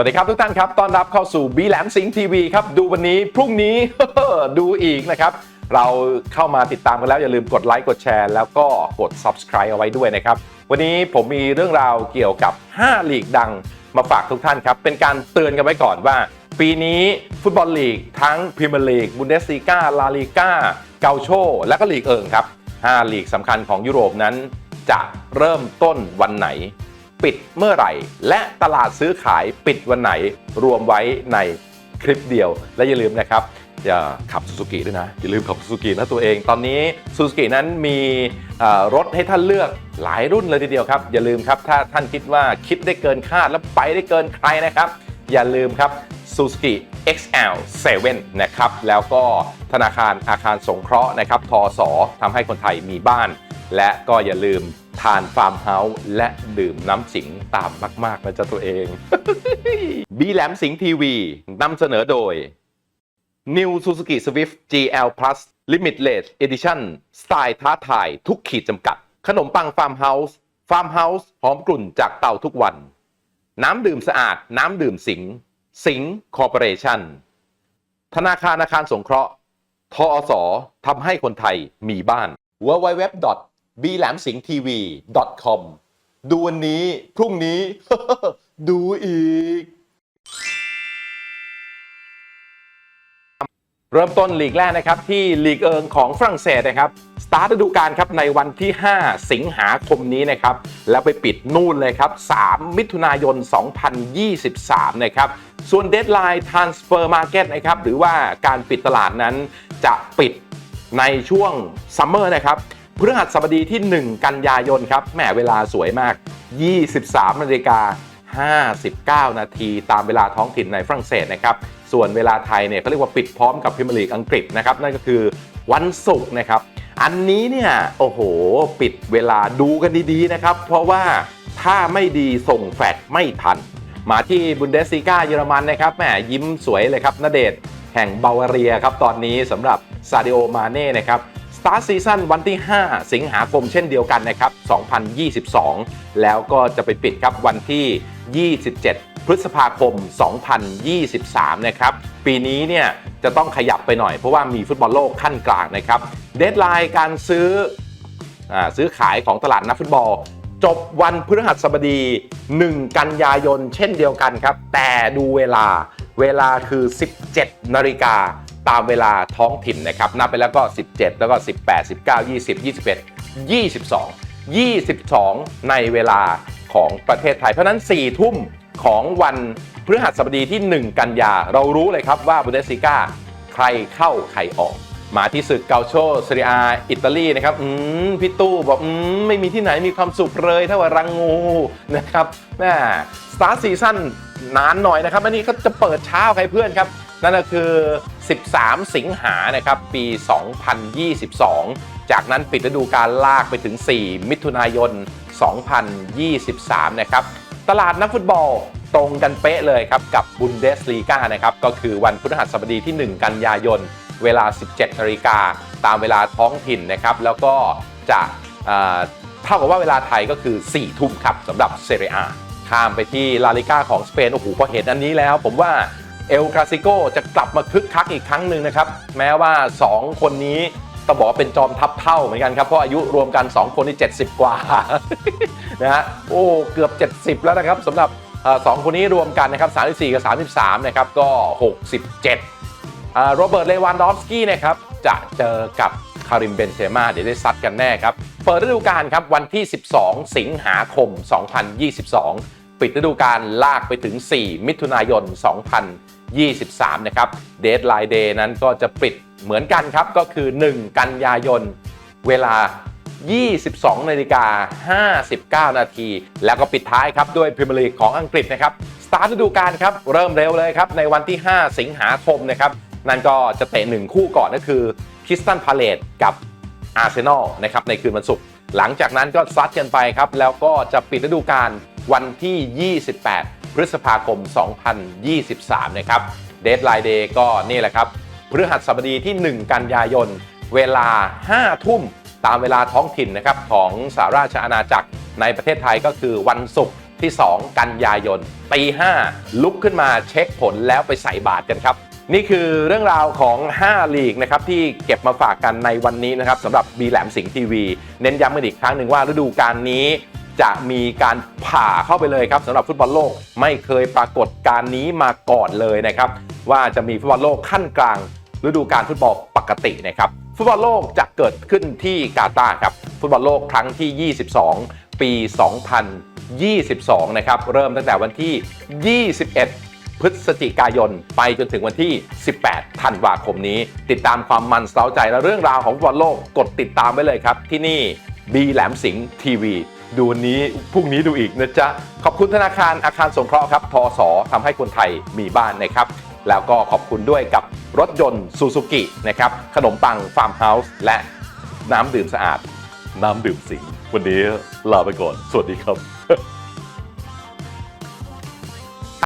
วัสดีครับทุกท่านครับต้อนรับเข้าสู่บีแหลมสิงทีวีครับ ดูวันนี้พรุ่งนี้ ดูอีกนะครับ เราเข้ามาติดตามกันแล้ว อย่าลืมกดไลค์กดแชร์แล้วก็กด Subscribe เอาไว้ด้วยนะครับ วันนี้ผมมีเรื่องราวเกี่ยวกับ 5 ลีกดังมาฝากทุกท่านครับ เป็นการเตือนกันไว้ก่อนว่า ปีนี้ฟุตบอลลีกทั้งพรีเมียร์ลีกบุนเดสลีกาลาลีกาเกาโช และก็ลีกเอิงครับ 5 ลีกสำคัญของยุโรปนั้น จะเริ่มต้นวันไหน ปิดเมื่อไหร่ และตลาดซื้อขายปิดวันไหนรวมไว้ในคลิปเดียว และอย่าลืมนะครับอย่าขับซูซูกิด้วยนะ อย่าลืมขับซูซูกินะตัวเอง ตอนนี้ซูซูกินั้นมีรถให้ท่านเลือกหลายรุ่นเลยทีเดียวครับ อย่าลืมครับถ้าท่านคิดว่าคิดได้เกินคาดและไปได้เกินใครนะครับ อย่าลืมครับ Suzuki XL7 นะครับแล้วก็ธนาคารอาคารสงเคราะห์นะครับทอสอทำให้คนไทยมีบ้าน และก็อย่าลืมทานฟาร์มเฮาส์และดื่มน้ำสิงตามมาก ๆ นะจ๊ะตัวเอง บีแหลมสิงทีวีนำเสนอโดย New Suzuki Swift GL Plus Limitless Edition สไตล์ท้าทายทุกขีดจำกัด ขนมปังฟาร์มเฮาส์ฟาร์มเฮาส์หอมกลุ่นจากเตาทุกวัน น้ำดื่มสะอาด น้ำดื่มสิง สิงคอร์ปอเรชั่น ธนาคารอาคารสงเคราะห์ ทอสอทำให้คนไทยมีบ้าน w w w b l a m s i n g t v com ดูวันนี้ พรุ่งนี้ ดูอีก เริ่มต้นลีกแรกนะครับ ที่ลีกเอิงของฝรั่งเศสนะครับ ตาร์ทฤดูกาลครับในวันที่ 5 สิงหาคมนี้นะครับ แล้วไปปิดนู่นเลยครับ 3 มิถุนายน 2023 นะครับ ส่วนเด d ไลน์ Transfer Market นะครับ หรือว่าการปิดตลาดนั้นจะปิดในช่วงซัมเมอร์นะครับพฤหัสบดีที่ 1 กันยายนครับแหมเวลาสวยมาก 23 นาฬิกา 59 นาทีตามเวลาท้องถิ่นในฝรั่งเศสนะครับ ส่วนเวลาไทยเนี่ยเขาเรียกว่าปิดพร้อมกับพรีเมียร์ลีกอังกฤษนะครับ นั่นก็คือวันศุกร์นะครับ อันนี้เนี่ยโอ้โห ปิดเวลาดูกันดีๆนะครับ เพราะว่าถ้าไม่ดีส่งแฟดไม่ทัน มาที่บุนเดสซิกาเยอรมันนะครับแหมยิ้มสวยเลยครับนเดชแห่งบาวาเรียครับตอนนี้สำหรับซาดิโอมาเน่นะครับ สตาซีซั่นวันที่ 5 สิงหาคมเช่นเดียวกันนะครับ 2022 แล้วก็จะไปปิดครับวันที่ 27 พฤษภาคม 2023 นะครับ ปีนี้เนี่ยจะต้องขยับไปหน่อยเพราะว่ามีฟุตบอลโลกขั้นกลางนะครับ เดทไลน์การซื้ออซื้อขายของตลาดนักฟุตบอล จบวันพฤหัสบดี 1 กันยายนเช่นเดียวกันครับ แต่ดูเวลาเวลาคือ 17 นาฬิกา ตามเวลาท้องถิ่นนะครับนับไปแล้วก็ 17 แล้วก็ 18 19 20 21 22 22 ในเวลาของประเทศไทย เพราะนั้น 4 ทุ่มของวันพฤหัสบดีที่ 1 กันยา เรารู้เลยครับว่าบุนเดส l ีกาใครเข้าใครออก มาที่ศึกเกาโชซริอาอิตาลีนะครับ อืม พี่ตู้บอกอืม ไม่มีที่ไหนมีความสุขเลยเท่ากับรังงูนะครับแม่สตาร์ซีซั่นนานหน่อยนะครับอันนี้ก็จะเปิดเช้าใครเพื่อนครับ นั่นก็คือ 13 สิงหานะครับปี 2022 จากนั้นปิดฤดูกาลลากไปถึง 4 มิถุนายน 2023 นะครับตลาดนักฟุตบอลตรงกันเป๊ะเลยครับ กับบุนเดสลีกานะครับ ก็คือวันพฤหัสบดีที่ 1 กันยายน เวลา 17นาฬิกาตามเวลาท้องถิ่นนะครับ แล้วก็จะเอ่อเท่ากับว่าเวลาไทยก็คือ 4 ทุ่มครับสำหรับเซเรียข้ามไปที่ลาลิก้าของสเปนโอ้โหพอเห็นอันนี้แล้ว ผมว่า เอลคลาสิโกจะกลับมาคึกคักอีกครั้งหนึ่งนะครับ แม้ว่า 2 คนนี้ต้องบอกว่าเป็นจอมทัพเท่าเหมือนกันครับ เพราะอายุรวมกัน 2 คนนี่70 กว่านะฮะโอ้เกือบ 70 แล้วนะครับสำหรับสองคนนี้รวมกันนะครับ 34 กับ 33 นะครับ ก็ 67โรเบิร์ต เลวานดอฟสกี้นะครับ จะเจอกับคาริม เบนเซม่า เดี๋ยวได้ซัดกันแน่ครับ เปิดฤดูกาลครับ วันที่ 12 สิงหาคม 2022 ปิดฤดูกาลลากไปถึง 4 มิถุนายน 2023 นะครับเดทไลน์เดย์นั้นก็จะปิดเหมือนกันครับ ก็คือ 1 กันยายน เวลา 22นาฬิกา59 นาที แล้วก็ปิดท้ายครับ ด้วยพรีเมียร์ลีกของอังกฤษนะครับ สตาร์ทฤดูกาลครับ เริ่มเร็วเลยครับ ในวันที่ 5 สิงหาคมนะครับ นั่นก็จะเตะหนึ่งคู่ก่อนก็คือคริสตันพาเลตกับอาร์เซนอลนะครับในคืนวันศุกร์หลังจากนั้นก็ซัดกันไปครับ แล้วก็จะปิดฤดูกาลวันที่ 28 ฤษภาคม 2023 นะครับเด d ไลน์เดย์ก็นี่แหละครับพฤหัสบดีที่ 1 กันยายน เวลา 5 ทุ่มตามเวลาท้องถิ่นนะครับของสหราชอาณาจักรในประเทศไทยก็คือวันศุกร์ที่ 2 กันยายนตี5ลุกขึ้นมาเช็คผลแล้วไปใส่บาตรกันครับ นี่คือเรื่องราวของ 5 ลีกนะครับที่เก็บมาฝากกันในวันนี้นะครับสำหรับบีแหลมสิงห์ทีวี เน้นย้ำกันอีกครั้งหนึ่งว่าฤดูกาลนี้ จะมีการผ่าเข้าไปเลยครับสำหรับฟุตบอลโลกไม่เคยปรากฏการนี้มาก่อนเลยนะครับว่าจะมีฟุตบอลโลกขั้นกลางฤดูกาลฟุตบอลปกตินะครับฟุตบอลโลกจะเกิดขึ้นที่กาตาร์ครับฟุตบอลโลกครั้งที่ 22 ปี 2022 นะครับเริ่มตั้งแต่วันที่ 21พฤศจิกายนไปจนถึงวันที่ 18 ธันวาคมนี้ ติดตามความมันเร้าใจและเรื่องราวของฟุตบอลโลกกดติดตามไว้เลยครับ ที่นี่บีแหลมสิงห์ทีวี ดูวันนี้พรุ่งนี้ดูอีกนะจ๊ะ ขอบคุณธนาคารอาคารสงเคราะห์ครับทอสอทำให้คนไทยมีบ้านนะครับ แล้วก็ขอบคุณด้วยกับรถยนต์ซูซูกินะครับขนมปังฟาร์มเฮาส์และน้ำดื่มสะอาด น้ำดื่มสิง วันนี้ลาไปก่อน สวัสดีครับ